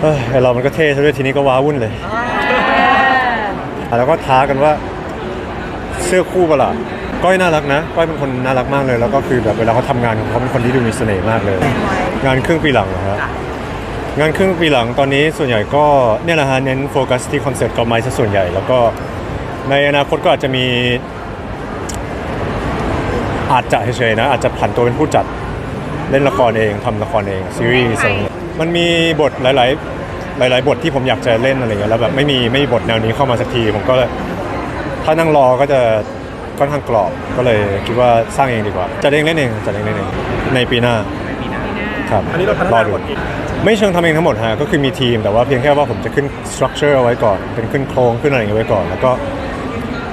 เอ้ยไอ้เรามันก็เท่ซะด้วยทีนี้ก็ว้าวุ่นเลยแล้วก็ท้ากันว่าเสื้อคู่เปะล่าก้อยน่ารักนะก้อยเป็นคนน่ารักมากเลย แล้วก็คือแบบเวลาเขาทำงานของเขาเป็นคนที่ดูมีเสน่ห์มากเลย งานครึ่งปีหลังนะฮะงานครึ่งปีหลังตอนนี้ส่วนใหญ่ก็เนี่ยแหละฮะเน้นโฟกัสที่คอนเสิร์ตกอล์ฟไม้ซะส่วนใหญ่ แล้วก็ในอนาคตก็อาจจะมี อาจจะเฉยๆนะอาจจะผันตัวเป็นผู้จัดเล่นละครเองทำละครเองซีรีส์อะไรเงี้ย มันมีบทหลาย ๆ หลาย ๆ บทที่ผมอยากจะเล่นอะไรเงี้ยแล้วแบบไม่มีไม่มีบทแนวนี้เข้ามาสักที ผมก็ถ้านั่งรอก็จะค่อนข้างกรอบก็เลยคิดว่าสร้างเองดีกว่า จะเองเล่นเองจะเองเล่นเองในปีหน้าครับอันนี้เราพัฒรอนาดูบทเองไม่เชิงทำเองทั้งหมดฮะก็คือมีทีมแต่ว่าเพียงแค่ว่าผมจะขึ้นสตรัคเจอร์เอาไว้ก่อน เป็นขึ้นโครงขึ้นอะไรอย่างเงี้ยไว้ก่อน แล้วก็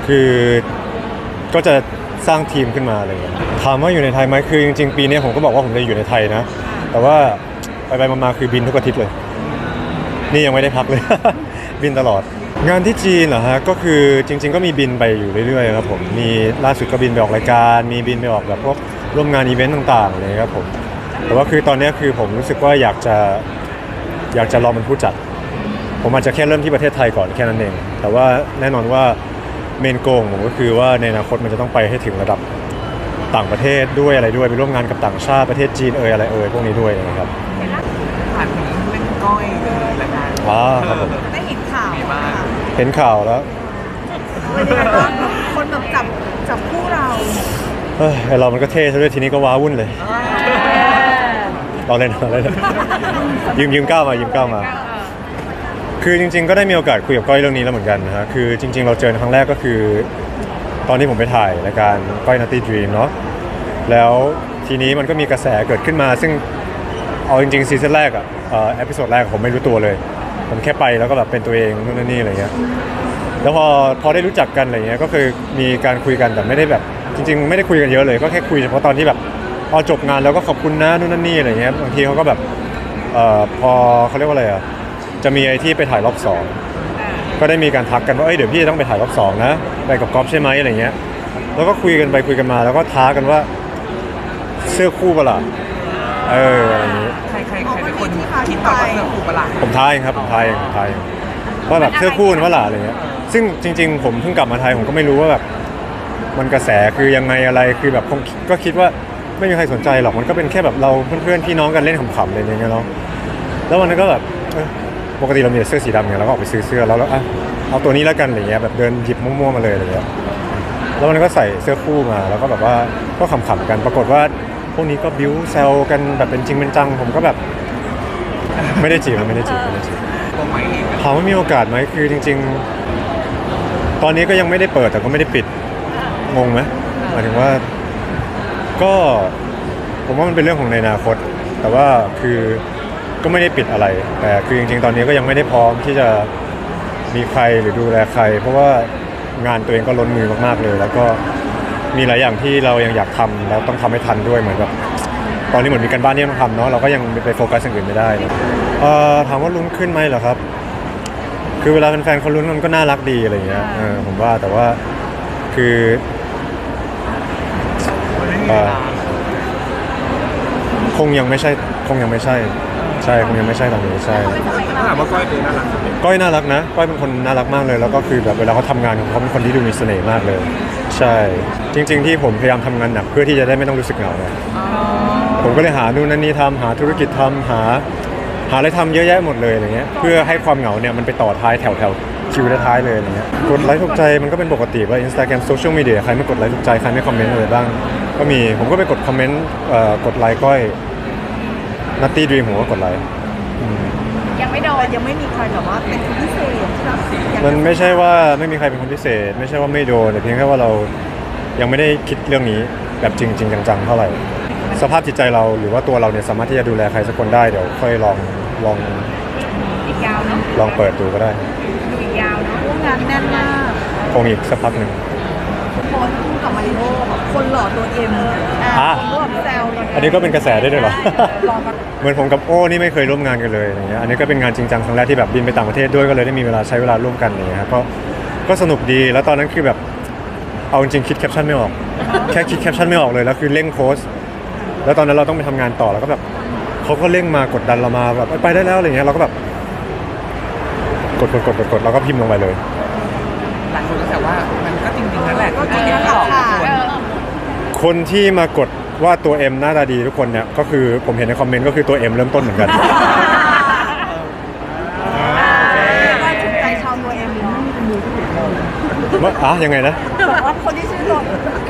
คือก็จะสร้างทีมขึ้นมาอะไรอย่างเงี้ยถามว่าอยู่ในไทยไหมคือจริงๆ ปีนี้ผมก็บอกว่าผมจะอยู่ในไทยนะ แต่ว่า ไปไปๆมาๆคือบินทุกอาทิตย์เลย นี่ยังไม่ได้พักเลย บินตลอด งานที่จีนเหรอฮะก็คือจริง ๆ ก็มีบินไปอยู่เรื่อยๆครับผมมีล่าสุดก็บินไปออกรายการ มีบินไปออกแบบพวกร่วมงานอีเวนต์ต่างๆเลยครับผมแต่ว่าคือตอนนี้คือผมรู้สึกว่าอยากจะอยากจะลองเป็นผู้จัด ผมอาจจะแค่เริ่มที่ประเทศไทยก่อนแค่นั้นเอง แต่ว่าแน่นอนว่าเมนโกงผมก็คือว่าในอนาคตมันจะต้องไปให้ถึงระดับต่างประเทศด้วยอะไรด้วยไปร่วมงานกับต่างชาติประเทศจีนเอ่ยอะไรเอ่ยพวกนี้ด้วยนะครับานถึงเล่นก้อยเลยละกันอ๋อครับผม ได้เห็นข่าวมีบ้างเห็นข่าวแล้วเป็นยังไงบ้างคนแบบจับจับคู่เราเฮ้ยไอ้เรามันก็เท่ซะด้วยทีนี้ก็ว้าวุ่นเลยเราเล่นเราเล่นยืมยืมก้าวมายืมก้าวมา คือจริง ๆ ก็ได้มีโอกาสคุยกับก้อยเรื่องนี้แล้วเหมือนกันนะฮะคือจริง ๆ เราเจอครั้งแรกก็คือ ตอนที่ผมไปถ่ายรายการก้อยนัตตี้ดรีมเนาะแล้วทีนี้มันก็มีกระแสเกิดขึ้นมา ซึ่ง เอาจริงๆซีซั่นแรกอะเอ่อเอพิโซดแรกผมไม่รู้ตัวเลย ผมแค่ไปแล้วก็แบบเป็นตัวเองนู่นนนี่อะไรเงี้ยแล้วพอพอได้รู้จักกันอะไรเงี้ยก็คือมีการคุยกันแต่ไม่ได้แบบ จริง ๆ ไม่ได้คุยกันเยอะเลย ก็แค่คุยเฉพาะตอนที่แบบพอจบงานแล้วก็ขอบคุณนะนู่นนั่นนี่อะไรเงี้ยบางทีเขาก็แบบเอ่อพอเขาเรียกว่าอะไรอะจะมีไอ้ที่ไปถ่ายรอบสองก็ได้มีการทักกันว่าเอ้ยเดี๋ยวพี่จะต้องไปถ่ายรอบสองนะไปกับก๊อฟใช่ไหมอะไรเงี้ยแล้วก็คุยกันไปคุยกันมา แล้วก็ท้ากันว่าเสื้อคู่เปล่า เอออะไรอย่างงี้ใครใครใครเป็นคนคิดก่อนว่าเสื้อคู่ประหลาดผมทายเองครับผมทายเองผมทายเองว่าแบบเสื้อคู่ว่าหล่ะอะไรเงี้ยซึ่งจริง ๆ ผมเพิ่งกลับมาไทยผมก็ไม่รู้ว่าแบบมันกระแสคือยังไงอะไรคือแบบคงก็คิดว่าไม่มีใครสนใจหรอกมันก็เป็นแค่แบบเราเพื่อนๆพี่น้องกันเล่นขำๆอะไรอย่างเงี้ยเนาะแล้ววันนั้นก็แบบเออปกติเรามีแต่เสื้อสีดำไงเราก็ออกไปซื้อเสื้อแล้วแล้วอะเอาตัวนี้แล้วกันอะไรเงี้ยแบบเดินหยิบมั่วๆมาเลยอะไรเงี้ยแล้ววันนั้นก็ใส่เสื้อคู่มาแล้วก็แบบว่าก็ขำๆกันปรากฏว่า พวกนี้ก็บิ้วแซวกันแบบเป็นจริงเป็นจัง ผมก็แบบ ไม่ได้จีบไม่ได้จีบไม่ได้จีบตัวใหม่เองถามว่ามีโอกาสไหมคือจริง ๆ ตอนนี้ก็ยังไม่ได้เปิดแต่ก็ไม่ได้ปิดงงไหมหมายถึงว่าก็ผมว่ามันเป็นเรื่องของในอนาคต แต่ว่าคือก็ไม่ได้ปิดอะไร แต่คือจริงๆ ตอนนี้ก็ยังไม่ได้พร้อมที่จะมีใครหรือดูแลใคร เพราะว่างานตัวเองก็ล้นมือมากๆเลย แล้วก็ มีหลายอย่างที่เรายังอยากทำแล้วต้องทำให้ทันด้วยเหมือนกับตอนนี้เหมือนมีการบ้านที่ต้องทำเนาะเราก็ยังไปโฟกัสอย่างอื่นไม่ได้เอ่อถามว่าลุ้นขึ้นไหมเหรอครับ คือเวลาแฟนๆเขาลุ้นมันก็น่ารักดีอะไรอย่างเงี้ยเออผมว่าแต่ว่าคือมันไม่มีเวลาคงยังไม่ใช่คงยังไม่ใช่ ใช่คงยังไม่ใช่ตอนนี้ใช่ถ้าถามว่าก้อยเป็นน่ารักสุดเลยก้อยน่ารักนะก้อยเป็นคนน่ารักมากเลย แล้วก็คือแบบเวลาเขาทำงานของเขาเป็นคนที่ดูมีเสน่ห์มากเลย ใช่ จริง ๆ ที่ผมพยายามทำงานหนักเพื่อที่จะได้ไม่ต้องรู้สึกเหงาไงผมก็เลยหานู่นนั่นนี่ทำหาธุรกิจทำหา หาอะไรทำเยอะแยะหมดเลยอะไรเงี้ยเพื่อให้ความเหงาเนี่ยมันไปต่อท้ายแถวแถวคิวท้ายๆเลยอะไรเงี้ยกดไลค์ถูกใจมันก็เป็นปกติว่า Instagram โซเชียลมีเดียใครไม่กดไลค์ถูกใจใครไม่คอมเมนต์อะไรบ้างก็มีผมก็ไปกดคอมเมนต์เอ่อกดไลค์ก้อย นัตตี้ดรีมผมก็กดไลค์ยังไม่โดนยังไม่มีใครแบบว่าเป็นคนพิเศษที่เราอยากมันไม่ใช่ว่าไม่มีใครเป็นคนพิเศษ ไม่ใช่ว่าไม่โดนแต่เพียงแค่ว่าเรายังไม่ได้คิดเรื่องนี้แบบจริงจริงๆจังๆเท่าไหร่ สภาพจิตใจเราหรือว่าตัวเราเนี่ยสามารถที่จะดูแลใครสักคนได้เดี๋ยวค่อยลองลองอีกยาวเนาะลองเปิดดูก็ได้ ดูอีกยาวเนาะร่วมงานแน่นมากคงอีกสักพักหนึ่งโพสต์คู่กับมาริโอแบบคนหล่อตัวเอ็มอะคนก็แบบแซว อันนี้ก็เป็นกระแสได้ด้วยเหรอลองมาเหมือนผมกับโอ้นี่ไม่เคยร่วมงานกันเลยอย่างเงี้ยอันนี้ก็เป็นงานจริงจังครั้งแรกที่แบบบินไปต่างประเทศด้วยก็เลยได้มีเวลาใช้เวลาร่วมกันอย่างเงี้ยครับก็ก็สนุกดีแล้วตอนนั้นคือแบบเอาจริงๆคิดแคปชั่นไม่ออก แค่คิดแคปชั่นไม่ออกเลยแล้วคือเร่งโพสต์แล้วตอนนั้นเราต้องไปทำงานต่อแล้วก็แบบเขาก็เร่งมากดดันเรามาแบบไปได้แล้วอะไรเงี้ยเราก็แบบกดกดกดกดกดแล้วก็พิมพ์ลงไปเลย หลายคนก็แต่ว่ามันก็จริงๆนั่นแหละก็จริงๆนั่นแหละค่ะคนคนที่มากด ว่าตัว M หน้าตาดีทุกคนเนี่ยก็คือผมเห็นในคอมเมนต์ก็คือตัว M เริ่มต้นเหมือนกัน ว่าถูกใจชาวตัวเอ็มเนาะว่าอะยังไงนะแบบว่าคนที่ชื่อตัว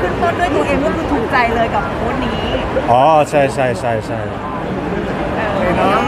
ขึ้นต้นด้วยตัวเอ็มก็คือถูกใจเลยกับโพสต์นี้อ๋อใช่ใช่ใช่ใช่เออเนาะ